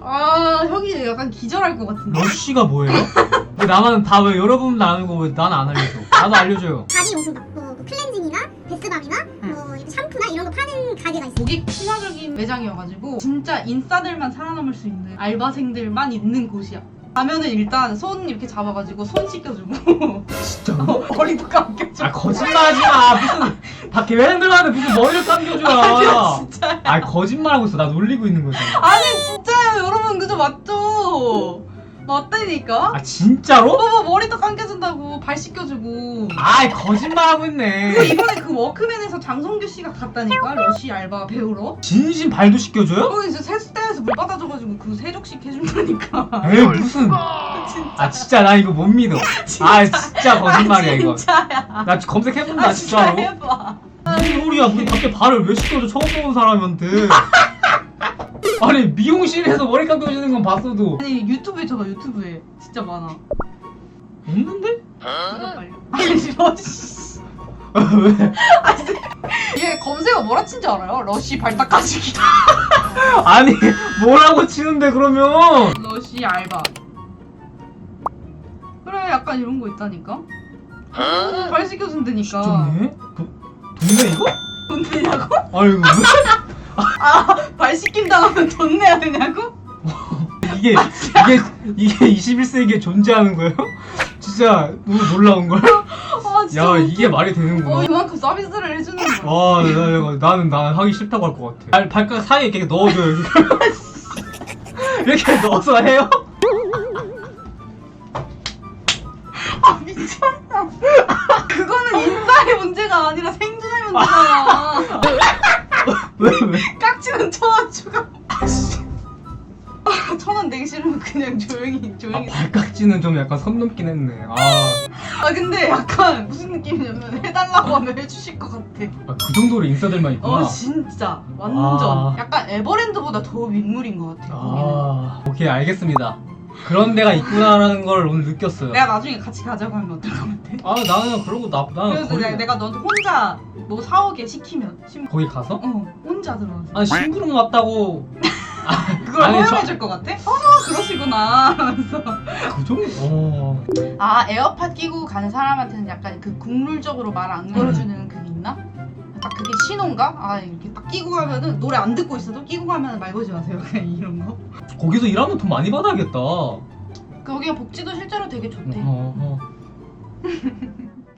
아 형이 약간 기절할 것 같은데. 러쉬가 뭐예요? 왜 나만 다 왜 여러분 아는 거왜 나는 안 알려줘? 나도 알려줘요. 바디 용품 막, 뭐, 뭐 클렌징이나 베스밤이나 뭐 샴푸나 이런 거 파는 가게가 있어요. 고객 친화적인 매장이어가지고 진짜 인싸들만 살아남을 수 있는 알바생들만 있는 곳이야. 가면은 일단 손 이렇게 잡아가지고 손 씻겨주고 진짜? 어, 머리도 감겨주고 아 거짓말하지 마. 무슨 다 계획들 하는데 무슨 머리를 감겨줘. 아니야 진짜 아 거짓말하고 있어. 나 놀리고 있는 거잖아. 아니 진짜요 여러분 그죠 맞죠 맞다니까 아 진짜로? 봐봐 머리도 감겨준다고 발 씻겨주고 아 거짓말하고 있네. 이번에 그 워크맨에서 장성규 씨가 갔다니까 러시 알바 배우러 진심 발도 씻겨줘요? 거기 이제 세수대에서 물 받아줘가지고 그 세족식 해준다니까 에이 무슨? 아 진짜 나 이거 못 믿어. 아 진짜 거짓말이야 아, 이거. 진짜야 나 검색해본다 아 진짜 진짜로. 해봐 무슨 소리야? 우리 밖에 발을 왜 씻겨줘? 처음 보는 사람한테. 아니 미용실에서 머리 감겨주는 건 봤어도 아니 유튜브에 쳐봐 유튜브에 진짜 많아 없는데? 이거 빨리 아니 러시 왜? 얘 검색어 뭐라 친지 알아요? 러시 발 닦아주기 아니 뭐라고 치는데 그러면? 러시 알바 그래 약간 이런 거 있다니까 어, 발 씻겨준다니까 진짜네? 도, 동네 이거? 돈 내냐고? 아이고 발 씻김 당하면 돈 내야 되냐고? 이게 이게 이게 21세기에 존재하는 거예요? 진짜 너무 놀라운 걸? 아 진짜 야 웃겨. 이게 말이 어 되는구나. 이만큼 서비스를 해주는 거야 와 나, 나는 나는 하기 싫다고 할 것 같아. 발 발가락 사이에 이렇게 넣어줘요. 이렇게 넣어서 해요? 문제가 아니라 생존의 문제잖아 왜 왜? 깍지는 천원 추가 천원 내기 싫으면 그냥 조용히 아 조용히 발깍지는 좀 약간 선 넘긴 했네. 아, 아 근데 약간 무슨 느낌이냐면 해달라고 하면 해주실 것 같아 아, 그 정도로 인싸들만 있구나. 어 진짜 완전 아. 약간 에버랜드보다 더 윗물인 것 같아 거기는 아, 오케이 알겠습니다. 그런 데가 있구나라는 걸 오늘 느꼈어요. 내가 나중에 같이 가자고 하면 어떨 것 같아? 아 나는 그러고 나 나는 그래서 거기 내가, 내가 너한테 혼자 뭐 사오게 시키면 심... 거기 가서 어 혼자 들어가서 아니 심부름 왔다고 그걸 아니, 허용해줄 것 같아? 어 그러시구나 하면서 그 정도? 어. 아 에어팟 끼고 가는 사람한테는 약간 그 국룰적으로 말 안 걸어주는 그게 있나? 딱 그게 신호인가? 아 이렇게 딱 끼고 가면은 노래 안 듣고 있어도 끼고 가면 말 걸지 마세요 그냥 이런 거 거기서 일하면 돈 많이 받아야겠다. 어, 거기가 복지도 실제로 되게 좋대 어.